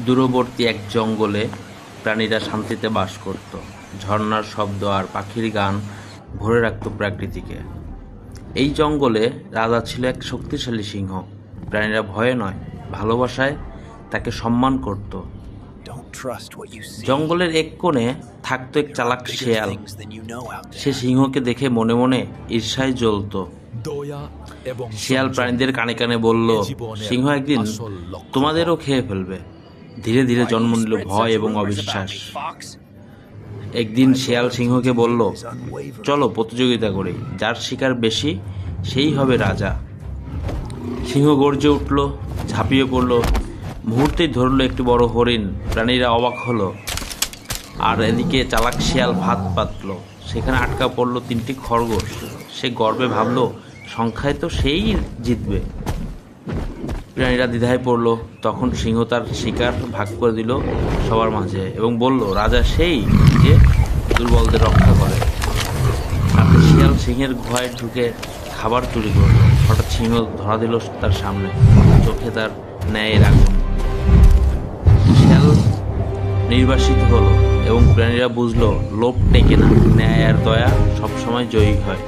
দূরবর্তী এক জঙ্গলে প্রাণীরা শান্তিতে বাস করত। ঝর্ণার শব্দ আর পাখির গান ভরে রাখত প্রকৃতিকে। এই জঙ্গলে রাজা ছিল এক শক্তিশালী সিংহ। প্রাণীরা ভয়ে নয় ভালোবাসায় তাকে সম্মান করত. জঙ্গলের এক কোণে থাকতো এক চালাক শেয়াল। সে সিংহকে দেখে মনে মনে ঈর্ষায় জ্বলত। শিয়াল প্রাণীদের কানে কানে বলল সিংহ একদিন তোমাদেরও খেয়ে ফেলবে। ধীরে ধীরে জন্ম নিল ভয় এবং অবিশ্বাস? একদিন শেয়াল সিংহকে বলল চলো প্রতিযোগিতা করি যার শিকার বেশি সেই হবে রাজা। সিংহ গর্জে উঠল ঝাঁপিয়ে পড়ল মুহূর্তেই ধরলো একটি বড় হরিণ। প্রাণীরা অবাক হলো আর এদিকে চালাক শিয়াল ভাত পাতল। সেখানে আটকা পড়ল তিনটি খরগোশ। সে গর্বে ভাবল সংখ্যায় তো সেই জিতবে। প্রাণীরা দ্বিধায় পড়ল। তখন সিংহ তার শিকার ভাগ করে দিল সবার মাঝে এবং বলল, রাজা সেই যে দুর্বলদের রক্ষা করে। শিয়াল সিংহের গুহায় ঢুকে খাবার চুরি করল। হঠাৎ সিংহ ধরা দিল তার সামনে। চোখে তার ন্যায়ের আগুন। শিয়াল নির্বাসিত হলো এবং প্রাণীরা বুঝলো, লোভ টেকে না। ন্যায় আর দয়া সবসময় জয়ী হয়।